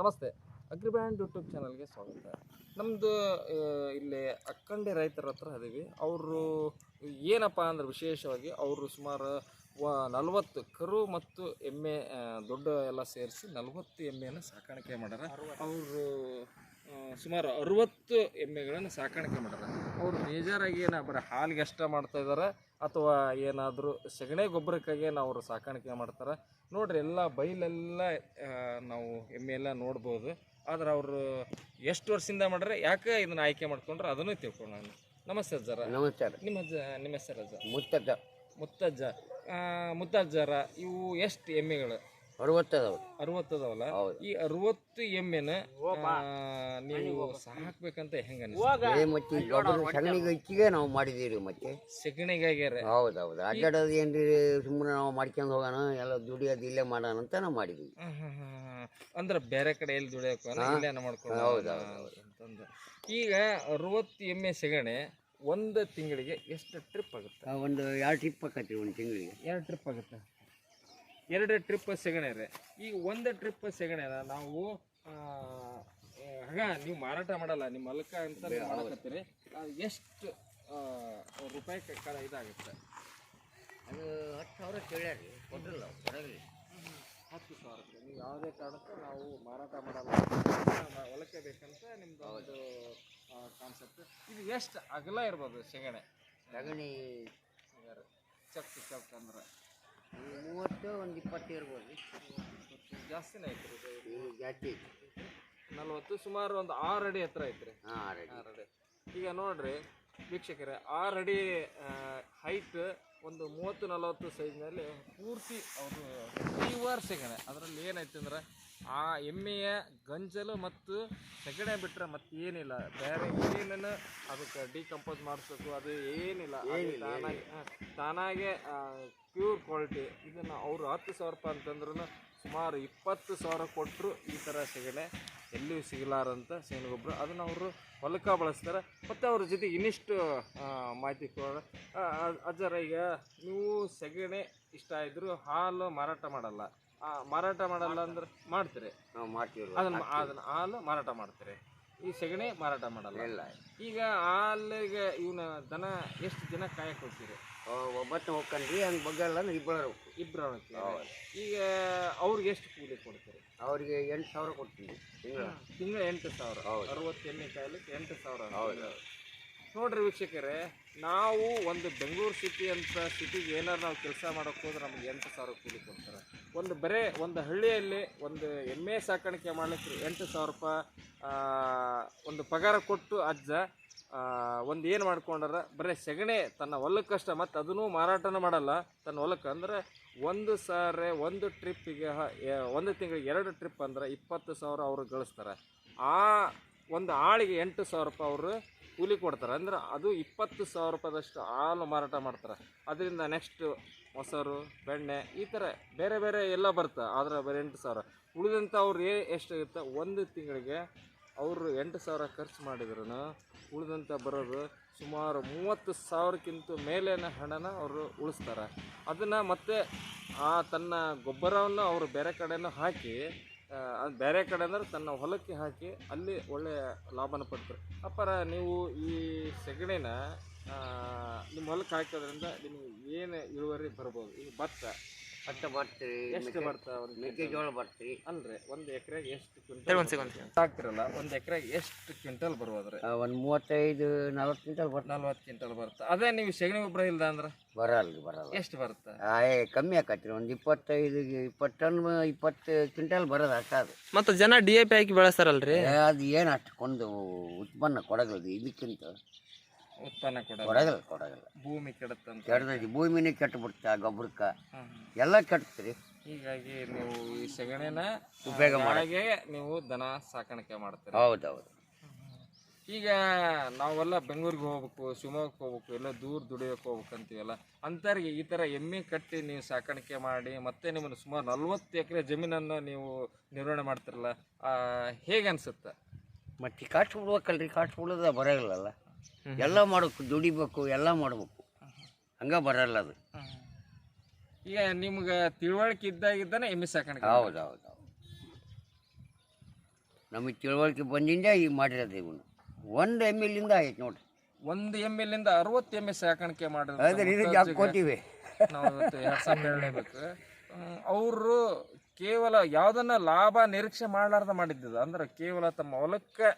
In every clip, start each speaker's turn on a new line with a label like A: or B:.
A: ನಮಸ್ತೆ. ಅಗ್ರಿಬ್ಯಾಂಡ್ ಯೂಟ್ಯೂಬ್ ಚಾನಲ್ಗೆ ಸ್ವಾಗತ. ನಮ್ಮದು ಇಲ್ಲಿ ಅಕ್ಕಂಡೆ ರೈತರ ಹತ್ರ ಅದೀವಿ ಅವರು ಏನಪ್ಪ ಅಂದ್ರೆ ವಿಶೇಷವಾಗಿ ಅವರು ಸುಮಾರು ವ ನಲವತ್ತು ಕರು ಮತ್ತು ಎಮ್ಮೆ ದೊಡ್ಡ ಎಲ್ಲ ಸೇರಿಸಿ ನಲವತ್ತು ಎಮ್ಮೆಯನ್ನು ಸಾಕಾಣಿಕೆ ಮಾಡ್ಯಾರ. ಅವರು ಸುಮಾರು ಅರುವತ್ತು ಎಮ್ಮೆಗಳನ್ನು ಸಾಕಾಣಿಕೆ ಮಾಡ್ಯಾರ. ಅವರು ಮೇಜರಾಗಿ ಏನ ಬರೀ ಹಾಲಿಗೆ ಅಷ್ಟ ಮಾಡ್ತಾ ಇದ್ದಾರೆ ಅಥವಾ ಏನಾದರೂ ಸಗಣಿ ಗೊಬ್ಬರಕ್ಕಾಗಿ ಅವರು ಸಾಕಾಣಿಕೆ ಮಾಡ್ತಾರೆ. ನೋಡ್ರಿ ಎಲ್ಲ ಬೈಲೆಲ್ಲ ನಾವು ಎಮ್ಮೆ ಎಲ್ಲ ನೋಡ್ಬೋದು. ಆದ್ರೆ ಅವರು ಎಷ್ಟು ವರ್ಷದಿಂದ ಮಾಡ್ರೆ ಯಾಕೆ ಇದನ್ನ ಆಯ್ಕೆ ಮಾಡ್ಕೊಂಡ್ರೆ ಅದನ್ನು ತಿಳ್ಕೊಂಡು ನಾನು ನಮಸ್ತೆ ಅಜ್ಜರ.
B: ನಮಸ್ಕಾರ
A: ನಿಮ್ಮ ಅಜ್ಜ ನಿಮ್ಮ ಹೆಸರು ಅಜ್ಜ?
B: ಮುತ್ತಜ್ಜ.
A: ಮುತ್ತಜ್ಜ. ಆ, ಮುತ್ತಜ್ಜರ ಇವು ಎಷ್ಟು ಎಮ್ಮೆಗಳು?
B: ಅರವತ್ತದವ.
A: ಅರವತ್ತದವಲ್ಲ? ಈ ಅರವತ್ತು ಎಮ್ಮೆನ ನೀವು ಸಾಕ್ಬೇಕಂತ ಹೆಂಗ
B: ಮತ್ತೆ ಸಗಣಿಗೆ ಹೆಚ್ಚಿಗೆ ನಾವು ಮಾಡಿದೀವಿ ಮತ್ತೆ.
A: ಸೆಗಣಿಗಾಗ್ಯಾರ?
B: ಹೌದು ಹೌದು ಅಡ್ಡಾಡೋದು ಏನ್ರಿ ಸುಮ್ಮನೆ ನಾವು ಮಾಡ್ಕೊಂಡು ಹೋಗೋಣ ಎಲ್ಲ ದುಡಿಯೋದು ಇಲ್ಲೇ ಮಾಡೋಣ ಅಂತ ನಾವು ಮಾಡಿದ್ವಿ.
A: ಅಂದ್ರ ಬೇರೆ ಕಡೆ ಎಲ್ಲಿ ದುಡಿಯೋಕೆ ಇಲ್ಲೇನ ಮಾಡ್ಕೊಂಡು
B: ಹೌದು,
A: ಅಂತಂದು. ಈಗ ಅರವತ್ತು ಎಮ್ಮೆ ಸೆಗಣಿ ಒಂದು ತಿಂಗಳಿಗೆ ಎಷ್ಟು ಟ್ರಿಪ್ ಆಗುತ್ತೆ?
B: ಆ, ಒಂದು ಎರಡು ಟ್ರಿಪ್ ಆಕತಿ ಒಂದು ತಿಂಗಳಿಗೆ.
A: ಎರಡು ಟ್ರಿಪ್ ಆಗುತ್ತೆ. ಎರಡು ಟ್ರಿಪ್ ಸೆಗಣಿ ರೀ ಈಗ ಒಂದು ಟ್ರಿಪ್ ಸೆಗಣಿನ ನಾವು ಆ, ಹಂಗ ನೀವು ಮಾರಾಟ ಮಾಡಲ್ಲ ನಿಮ್ಮ ಹೊಲಕ್ಕ ಅಂತ ನೀವು ಮಾಡಕತ್ತೀರಿ ಅದು ಎಷ್ಟು ಆ, ರೂಪಾಯಿ ಕ- ಇದಾಗುತ್ತೆ?
B: ಅದು ಹತ್ತು ಸಾವಿರ ಕೇಳ್ಯಾರಿ ಕೊಟ್ಟಿಲ್ಲ ಕೊಡಗಲಿ
A: ಹತ್ತು ಸಾವಿರ ನೀವು ಯಾವುದೇ ಕಾರಣಕ್ಕೂ ನಾವು ಮಾರಾಟ ಮಾಡಲ್ಲ ಹೊಲಕ್ಕೆ ಬೇಕಂತ ನಿಮ್ದು ಒಂದು ಕಾನ್ಸೆಪ್ಟ್ ಇದು ಎಷ್ಟು ಅಗಲ ಇರ್ಬೋದು ಸೆಗಣೆ
B: ಸಗಣಿ
A: ಚಕ್ ಚಕ್ ಅಂದ್ರೆ?
B: ಮೂವತ್ತು ಒಂದು ಇಪ್ಪತ್ತು ಇರ್ಬೋದು.
A: ಜಾಸ್ತಿನೇ ಐತ್ರಿ ಇದು
B: ಜಾಸ್ತಿ ಐತಿ.
A: ನಲ್ವತ್ತು ಸುಮಾರು ಒಂದು ಆರು ಅಡಿ ಹತ್ರ ಐತ್ರಿ.
B: ಹಾಂ
A: ಆರು ಅಡಿ. ಈಗ ನೋಡ್ರಿ ವೀಕ್ಷಕರೇ ಆರು ಅಡಿ ಹೈಟ್ ಒಂದು ಮೂವತ್ತು ನಲವತ್ತು ಸೈಜ್ನಲ್ಲಿ ಪೂರ್ತಿ ಅವರು ಪ್ಯೂವರ್ ಸೆಗಣೆ ಅದರಲ್ಲಿ ಏನೈತೆ ಅಂದ್ರೆ ಆ ಎಮ್ಮೆಯ ಗಂಜಲು ಮತ್ತು ಸಗಣೆ ಬಿಟ್ರೆ ಮತ್ತೆ ಏನಿಲ್ಲ ಬೇರೆ ಏನೇನು ಅದಕ್ಕೆ ಡಿಕಂಪೋಸ್ ಮಾಡಿಸ್ಬೇಕು ಅದು ಏನಿಲ್ಲ. ಅದು ತಾನಾಗಿ ತಾನಾಗೆ ಪ್ಯೂರ್ ಕ್ವಾಲಿಟಿ ಇದನ್ನು ಅವರು ಹತ್ತು ಸಾವಿರ ರೂಪಾಯಿ ಅಂತಂದ್ರೂ ಸುಮಾರು ಇಪ್ಪತ್ತು ಸಾವಿರ ಕೊಟ್ಟರು ಈ ಥರ ಸಗಣೆ ಎಲ್ಲಿಯೂ ಸಿಗಲಾರಂತ ಗೊಬ್ಬರ ಅದನ್ನು ಅವರು ಹೊಲಕ್ಕೆ ಬಳಸ್ತಾರೆ. ಮತ್ತು ಅವ್ರ ಜೊತೆ ಇನ್ನಿಷ್ಟು ಮಾಹಿತಿ ಕೊಡೋಣ ಅಜ್ಜರ ಈಗ ನೀವು ಸೆಗಣಿ ಇಷ್ಟ ಇದ್ದರೂ ಹಾಲು ಮಾರಾಟ ಮಾಡಲ್ಲ. ಮಾರಾಟ ಮಾಡಲ್ಲ ಅಂದ್ರೆ ಮಾಡ್ತೀರಿ.
B: ನಾವು ಮಾಡ್ತೀವಿ
A: ಅದನ್ನ ಅದನ್ನ ಹಾಲು ಮಾರಾಟ ಮಾಡ್ತಾರೆ. ಈ ಸೆಗಣಿ ಮಾರಾಟ ಮಾಡಲ್ಲ.
B: ಇಲ್ಲ.
A: ಈಗ ಹಾಲಿಗೆ ಇವನ ದನ ಎಷ್ಟು ದಿನ ಕಾಯಕ್ಕೆ ಹೋಗ್ತೀರಿ?
B: ಒಬ್ಬತ್ತು ಹೋಗ್ಕೊಂಡ್ರಿ ಹಂಗೆ ಬಗ್ಗಲ್ಲ ಅಂದ್ರೆ ಇಬ್ಬರು ಹೋಗ್ತೀವಿ
A: ಇಬ್ಬರು ಈಗ ಅವ್ರಿಗೆ ಎಷ್ಟು ಕೂಲಿ ಕೊಡ್ತೀರಿ?
B: ಅವರಿಗೆ ಎಂಟು ಸಾವಿರ ಕೊಡ್ತೀವಿ ತಿಂಗಳ.
A: ತಿಂಗಳ ಎಂಟು ಸಾವಿರ. ಅರವತ್ತು ಎಣ್ಣೆ ಕಾಯ್ಲಿಕ್ಕೆ ಎಂಟು ಸಾವಿರ
B: ಹೌದು.
A: ನೋಡ್ರಿ ವೀಕ್ಷಕರೇ, ನಾವು ಒಂದು ಬೆಂಗಳೂರು ಸಿಟಿ ಅಂತ ಸಿಟಿಗೆ ಏನಾರು ನಾವು ಕೆಲಸ ಮಾಡೋಕೆ ಹೋದ್ರೆ ನಮ್ಗೆ ಎಂಟು ಸಾವಿರ ಕೂಲಿ ಕೊಡ್ತಾರೆ. ಒಂದು ಬರೇ ಒಂದು ಹಳ್ಳಿಯಲ್ಲಿ ಒಂದು ಎಮ್ಮೆ ಸಾಕಾಣಿಕೆ ಮಾಡಲಿಕ್ಕೆ ಎಂಟು ಸಾವಿರ ರೂಪಾಯಿ ಒಂದು ಪಗಾರ ಕೊಟ್ಟು ಅಜ್ಜ ಒಂದು ಏನು ಮಾಡ್ಕೊಂಡಾರ, ಬರೀ ಸೆಗಣಿ, ತನ್ನ ಹೊಲಕ್ಕಷ್ಟ ಮತ್ತು ಅದನ್ನೂ ಮಾರಾಟನ ಮಾಡಲ್ಲ. ತನ್ನ ಹೊಲಕ್ಕೆ ಅಂದ್ರೆ ಒಂದು ಸಾವಿರ ಒಂದು ಟ್ರಿಪ್ಪಿಗೆ ಒಂದು ತಿಂಗಳಿಗೆ ಎರಡು ಟ್ರಿಪ್ ಅಂದ್ರೆ ಇಪ್ಪತ್ತು ಸಾವಿರ ಅವರು ಗಳಿಸ್ತಾರೆ. ಆ ಒಂದು ಆಳಿಗೆ ಎಂಟು ಸಾವಿರ ರೂಪಾಯಿ ಅವರು ಕೂಲಿ ಕೊಡ್ತಾರೆ. ಅಂದ್ರೆ ಅದು ಇಪ್ಪತ್ತು ಸಾವಿರ ರೂಪಾಯಿದಷ್ಟು ಹಾಲು ಮಾರಾಟ ಮಾಡ್ತಾರೆ. ಅದರಿಂದ ನೆಕ್ಸ್ಟ್ ಮೊಸರು, ಬೆಣ್ಣೆ, ಈ ಥರ ಬೇರೆ ಬೇರೆ ಎಲ್ಲ ಬರುತ್ತೆ. ಆದರೆ ಬೇರೆ ಎಂಟು ಸಾವಿರ. ಉಳಿದಂಥ ಅವ್ರು ಏ ಎಷ್ಟಾಗುತ್ತೆ? ಒಂದು ತಿಂಗಳಿಗೆ ಅವರು ಎಂಟು ಸಾವಿರ ಖರ್ಚು ಮಾಡಿದ್ರು ಉಳಿದಂಥ ಬರೋದು ಸುಮಾರು ಮೂವತ್ತು ಸಾವಿರಕ್ಕಿಂತ ಮೇಲಿನ ಹಣನ ಅವರು ಉಳಿಸ್ತಾರೆ. ಅದನ್ನು ಮತ್ತೆ ಆ ತನ್ನ ಗೊಬ್ಬರವನ್ನು ಅವರು ಬೇರೆ ಕಡೆಯೂ ಹಾಕಿ ಅದು ಬೇರೆ ಕಡೆ ಅಂದ್ರೆ ತನ್ನ ಹೊಲಕ್ಕೆ ಹಾಕಿ ಅಲ್ಲಿ ಒಳ್ಳೆಯ ಲಾಭನ ಪಡ್ತಾರೆ. ಅಪ್ಪರ ನೀವು ಈ ಸೆಗಣಿನ ನಿಮ್ಮ ಹೊಲಕ್ಕೆ ಹಾಕೋದ್ರಿಂದ ನಿಮಗೆ ಏನು ಇಳುವರಿ ಬರ್ಬೋದು, ಈ ಭತ್ತ
B: ಭತ್ತ ಬರ್ತೀರಿ
A: ಎಷ್ಟು ಬರ್ತಾ ಒಂದು
B: ಮೆಕ್ಕೆಜೋಳ ಬರ್ತೀರಿ
A: ಅಲ್ರಿ ಒಂದು ಎಕರೆಗೆ ಎಷ್ಟು ಕ್ವಿಂಟಲ್ ಹಾಕ್ತಿರಲ್ಲ ಒಂದು ಎಕರೆಗೆ ಎಷ್ಟು ಕ್ವಿಂಟಲ್ ಬರ್ಬೋದ್ರಿ
B: ಒಂದು ಮೂವತ್ತೈದು ನಲ್ವತ್ತು ಕ್ವಿಂಟಲ್ ಬರ್ತದೆ
A: ನಲ್ವತ್ತು ಕ್ವಿಂಟಲ್ ಬರುತ್ತೆ. ಅದೇ ನೀವು ಸೆಗಣಿ ಗೊಬ್ಬರ ಇಲ್ಲದ ಅಂದ್ರೆ?
B: ಬರಲ್ಲ ಬರಲ್ಲ.
A: ಎಷ್ಟು ಬರುತ್ತೆ?
B: ಆಯ್ ಕಮ್ಮಿ ಆಕತ್ರಿ ಒಂದು ಇಪ್ಪತ್ತೈದು ಇಪ್ಪತ್ತು ಟನ್ ಇಪ್ಪತ್ತು ಕ್ವಿಂಟಲ್ ಬರೋದು ಅಷ್ಟ ಅದು.
C: ಮತ್ತು ಜನ ಡಿ ಎ ಪಿ ಹಾಕಿ ಬೆಳೆಸ್ತಾರಲ್ರಿ?
B: ಅದು ಏನು ಅಷ್ಟು ಕೊಂಡು ಉತ್ಪನ್ನ ಕೊಡಗಲ್ದು ಇದಕ್ಕಿಂತ?
A: ಉತ್ಪನ್ನ
B: ಕೊಡೋದಿಲ್ಲ ಕೊಡೋದಿಲ್ಲ.
A: ಭೂಮಿ ಕೆಡತ್ತಂತ.
B: ಕೆಡ್ದೈತಿ ಭೂಮಿನೇ ಕೆಟ್ಟು ಬಿಡ್ತ ಗೊಬ್ಬರಕ್ಕೆ
A: ಹ್ಮ್.
B: ಎಲ್ಲ ಕೆಡ್ತ್ರಿ
A: ಹೀಗಾಗಿ ನೀವು ಈ ಸೆಗಣಿನ
B: ಉಪಯೋಗ ಮಾಡ.
A: ನೀವು ದನ ಸಾಕಾಣಿಕೆ ಮಾಡ್ತೀರಿ.
B: ಹೌದೌದು.
A: ಈಗ ನಾವೆಲ್ಲ ಬೆಂಗಳೂರಿಗೆ ಹೋಗ್ಬೇಕು ಶಿವಮೊಗ್ಗಕ್ಕೆ ಹೋಗ್ಬೇಕು ಎಲ್ಲ ದೂರ ದುಡಿಯೋಕೆ ಹೋಗ್ಬೇಕು ಅಂತೀವಲ್ಲ ಅಂಥವ್ರಿಗೆ ಈ ಥರ ಎಮ್ಮೆ ಕಟ್ಟಿ ನೀವು ಸಾಕಾಣಿಕೆ ಮಾಡಿ ಮತ್ತೆ ನಿಮ್ಮನ್ನು ಸುಮಾರು ನಲ್ವತ್ತು ಎಕರೆ ಜಮೀನನ್ನು ನೀವು ನಿರ್ವಹಣೆ ಮಾಡ್ತಿರಲ್ಲ ಹೇಗೆ ಅನಿಸುತ್ತೆ
B: ಮತ್ತೆ ಕಾಟು ಬಿಡ್ಬೇಕಲ್ರಿ ಕಾಟು ಬಿಡೋದ ಬರೋಲ್ಲ ಎಲ್ಲ ಮಾಡಬೇಕು ದುಡಿಬೇಕು ಎಲ್ಲ ಮಾಡಬೇಕು. ಹಂಗ ಬರಲ್ಲ ಅದು.
A: ಈಗ ನಿಮ್ಗೆ ತಿಳುವಳಿಕೆ ಇದ್ದಾಗಿದ್ದಾನೆ ಎಮ್ಮೆ ಸಾಕಾಣಿಕೆ
B: ಹೌದು ಹೌದು ಹೌದು. ನಮಗೆ ತಿಳುವಳಿಕೆ ಬಂದಿಂದ ಈಗ ಮಾಡಿರೋದು ಇವನು. ಒಂದು ಎಂ ಎಲ್ಲಿಂದ ಆಯ್ತು ನೋಡ್ರಿ.
A: ಒಂದು ಎಂ ಎಲ್ ಇಂದ ಅರವತ್ತು ಎಮ್ಮೆ ಸಾಕಾಣಿಕೆ ಮಾಡಿದ್ರೆ
B: ಅದ್ರ
A: ನಾವು ಇವತ್ತು ಎರಡು ಅವರು ಕೇವಲ ಯಾವುದನ್ನ ಲಾಭ ನಿರೀಕ್ಷೆ ಮಾಡಲಾರ್ದ ಮಾಡಿದ್ದ ಅಂದ್ರೆ ಕೇವಲ ತಮ್ಮ ಹೊಲಕ್ಕೆ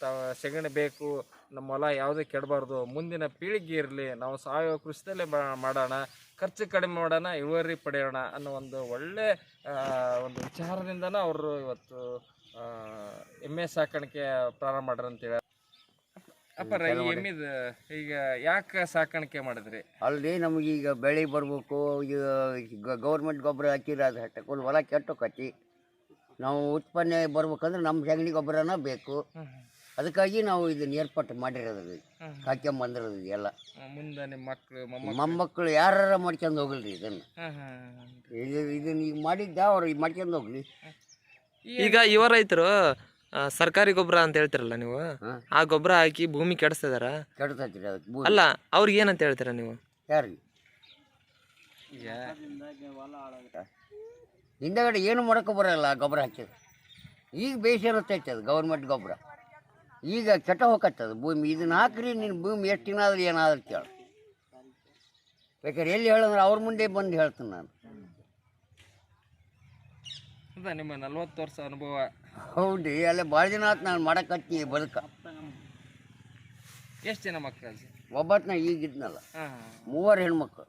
A: ತ ಸೆಗಣಿ ಬೇಕು ನಮ್ಮ ಹೊಲ ಯಾವುದೇ ಕೆಡಬಾರ್ದು ಮುಂದಿನ ಪೀಳಿಗೆ ಇರಲಿ ನಾವು ಸಾವಯವ ಕೃಷಿಯಲ್ಲೇ ಮಾಡೋಣ ಖರ್ಚು ಕಡಿಮೆ ಮಾಡೋಣ ಇಳುವರಿ ಪಡೆಯೋಣ ಅನ್ನೋ ಒಂದು ಒಳ್ಳೆ ಒಂದು ವಿಚಾರದಿಂದನ ಅವರು ಇವತ್ತು ಎಮ್ಮೆ ಸಾಕಾಣಿಕೆ ಪ್ರಾರಂಭ ಮಾಡ್ರಿ ಅಂತೇಳಿ ಅಪ್ಪರ ಈ ಎಮ್ಮಿದ ಈಗ ಯಾಕೆ ಸಾಕಾಣಿಕೆ ಮಾಡಿದ್ರಿ?
B: ಅಲ್ಲಿ ನಮಗೆ ಈಗ ಬೆಳೆ ಬರಬೇಕು ಈಗ ಗೌರ್ಮೆಂಟ್ ಗೊಬ್ಬರ ಹಾಕಿದ್ರೆ ಅದು ಹೊಲ ಕೆಟ್ಟೋಕತಿ ನಾವು ಉತ್ಪನ್ನ ಬರ್ಬೇಕಂದ್ರೆ ನಮ್ಮ ಸಗಣಿ ಗೊಬ್ಬರನ ಬೇಕು. ಅದಕ್ಕಾಗಿ ನಾವು ಇದನ್ನ ಏರ್ಪಾಟು ಮಾಡಿರೋದು ಹಾಕ್ಯಂಬಂದಿರೋದು ಎಲ್ಲ
A: ಮುಂದೆ ನಿಮ್ಮ ಮಕ್ಕಳು ಮೊಮ್ಮಕ್ಕಳು
B: ಯಾರ ಮಾಡ್ಕೊಂಡು ಹೋಗಲ್ರಿ ಇದನ್ನು. ಇದು ಇದನ್ನ ಈಗ ಮಾಡಿದ್ದ ಅವ್ರು ಈಗ ಮಾಡ್ಕೊಂಡು ಹೋಗ್ಲಿ.
C: ಈಗ ಯುವ ರೈತರು ಆ, ಸರ್ಕಾರಿ ಗೊಬ್ಬರ ಅಂತ ಹೇಳ್ತಿರಲ್ಲ ನೀವು?
B: ಹಾಂ.
C: ಆ ಗೊಬ್ಬರ ಹಾಕಿ ಭೂಮಿ ಕೆಡಿಸ್ತಿದಾರ?
B: ಕೆಡ್ತೈತಿ ರೀ ಅದಕ್ಕೆ
C: ಅಲ್ಲ ಅವ್ರಿಗೆ ಏನಂತ ಹೇಳ್ತೀರ ನೀವು?
B: ಯಾರಿಗೆ ಹಿಂದಗಡೆ ಏನು ಮಾಡೋಕೆ ಬರಲ್ಲ ಗೊಬ್ಬರ ಹಾಕಿದ್ರೆ. ಈಗ ಬೇಸಿರುತ್ತೆ ಅದು ಗೌರ್ಮೆಂಟ್ ಗೊಬ್ಬರ. ಈಗ ಕೆಟ್ಟ ಹೋಗತ್ತದ ಭೂಮಿ ಇದನ್ನ ಹಾಕ್ರಿ ನಿನ್ನ ಭೂಮಿ ಎಷ್ಟು ದಿನ ಆದ್ರೆ ಏನಾದ್ರು ಕೇಳು. ಬೇಕಾದ್ರೆ ಎಲ್ಲಿ ಹೇಳಂದ್ರೆ ಅವ್ರ ಮುಂದೆ ಬಂದು ಹೇಳ್ತೀನಿ ನಾನು.
A: ಅದ ನಿಮ್ಮ ನಲ್ವತ್ತು ವರ್ಷ ಅನುಭವ.
B: ಹೌದು ಅಲ್ಲೇ ಭಾಳ ದಿನ ಆತು ನಾನು ಮಾಡಕತ್ತಿ ಬದುಕ.
A: ಎಷ್ಟು ಜನ ಮಕ್ಕಳು ಅಜ್ಜಿ
B: ಒಬ್ಬತ್ತು ನಾ ಈಗ ಇದ್ನಲ್ಲ
A: ಹಾಂ.
B: ಮೂವರು ಹೆಣ್ಮಕ್ಳು.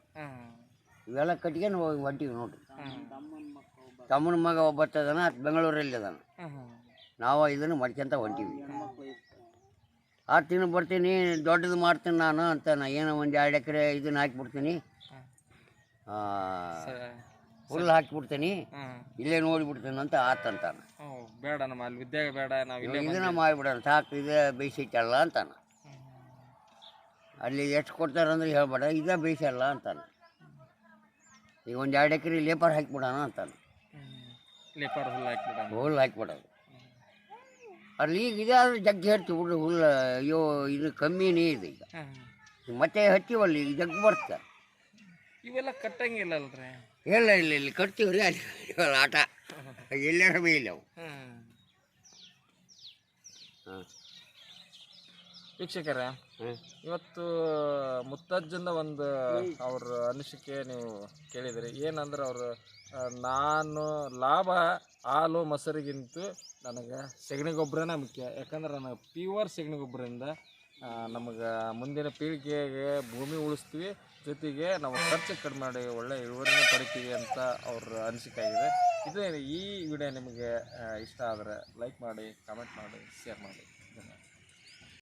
B: ಇವೆಲ್ಲ ಕಟ್ಕೊಂಡು ಹೋಗಿ ಹೊಂಟಿವಿ ನೋಡ್ರಿ ತಮ್ಮನ ಮಗ ಒಬ್ಬತ್ತ ಅದು ಬೆಂಗಳೂರಲ್ಲಿ ಅದಾನ ನಾವು ಇದನ್ನು ಮಾಡ್ಕೊಂತ ಹೊಂಟೀವಿ. ಆ ತಿನ್ನು ಬರ್ತೀನಿ ದೊಡ್ಡದು ಮಾಡ್ತೀನಿ ನಾನು ಅಂತ ನಾ ಏನೋ ಒಂದು ಎರಡು ಎಕರೆ ಇದನ್ನ ಹಾಕಿಬಿಡ್ತೀನಿ. ಹುಲ್ಲು ಹಾಕಿಬಿಡ್ತೀನಿ ಇಲ್ಲೇ ನೋಡಿಬಿಡ್ತೀನಿ ಅಂತ ಆತಂತಾನ
A: ಹ್ಞೂ ಬೇಡ ನಮ್ಮ ಅಲ್ಲಿ ವಿದ್ಯಾಗ ಬೇಡ ನಾವು ಇಲ್ಲೇ
B: ಇದನ್ನ ಮಾಡಿಬಿಡೋಣ ಸಾಕು ಇದೇ ಬೇಯಿಸಿಟ್ಟಲ್ಲ ಅಂತಾನ. ಅಲ್ಲಿ ಎಷ್ಟು ಕೊಡ್ತಾರೆ ಅಂದ್ರೆ ಹೇಳ್ಬೇಡ ಇದೇ ಬೇಯಿಸಲ್ಲ ಅಂತಾನೆ. ಈಗ ಒಂದು ಎರಡು ಎಕರೆ ಲೇಪರ್ ಹಾಕಿಬಿಡೋಣ ಅಂತಾನೆ.
A: ಲೇಪರ್ ಹುಲ್ಲು ಹಾಕ್ಬಿಡ
B: ಹುಲ್ಲು ಹಾಕಿಬಿಡೋದು. ಅಲ್ಲಿ ಈಗ ಇದಾದ್ರೆ ಜಗ್ಗಿ ಹೇಳ್ತೀವಿ ಹುಲ್ಲು ಹುಲ್ಲು ಅಯ್ಯೋ ಇದು ಕಮ್ಮಿನೇ ಇದೆ ಈಗ.
A: ಹಾಂ.
B: ಮತ್ತೆ ಹಚ್ಚಿವಲ್ಲಿ ಈಗ ಜಗ್ಗಿ ಬರ್ತದೆ
A: ಇವೆಲ್ಲ ಕಟ್ಟಂಗಿಲ್ಲ ಅಲ್ರಿ?
B: ಇಲ್ಲ ಇಲ್ಲ ಇಲ್ಲಿ ಕಟ್ತೀವಿ ರೀ ಅಲ್ಲಿ ಇವೆಲ್ಲ ಆಟ. ಎಲ್ಲರ ಮೇಲೆ ಅವು.
A: ವೀಕ್ಷಕರ
B: ಹಾಂ.
A: ವೀಕ್ಷಕರೇ. ಇವತ್ತು ಮುತ್ತಜ್ಜನ ಒಂದು ಅವ್ರ ಅನಿಸಿಕೆ ನೀವು ಕೇಳಿದ್ರಿ. ಏನಂದ್ರೆ ಅವರು ನಾನು ಲಾಭ ಹಾಲು ಮೊಸರಿಗಿಂತ ನನಗೆ ಸಗಣಿ ಗೊಬ್ಬರನೇ ಮುಖ್ಯ. ಯಾಕಂದ್ರೆ ನನಗೆ ಪ್ಯೂವರ್ ಸೆಗಣಿ ಗೊಬ್ಬರದಿಂದ ನಮಗೆ ಮುಂದಿನ ಪೀಳಿಗೆಗೆ ಭೂಮಿ ಉಳಿಸ್ತೀವಿ. ಜೊತೆಗೆ ನಾವು ಖರ್ಚು ಕಡಿಮೆ ಮಾಡಿ ಒಳ್ಳೆ ಇಳುವರಿನ ಪಡಿತೀವಿ ಅಂತ ಅವ್ರ ಅನಿಸಿಕೆ ಆಗಿದೆ. ಇದು ಈ ವಿಡಿಯೋ ನಿಮಗೆ ಇಷ್ಟ ಆದರೆ ಲೈಕ್ ಮಾಡಿ ಕಾಮೆಂಟ್ ಮಾಡಿ ಶೇರ್ ಮಾಡಿ.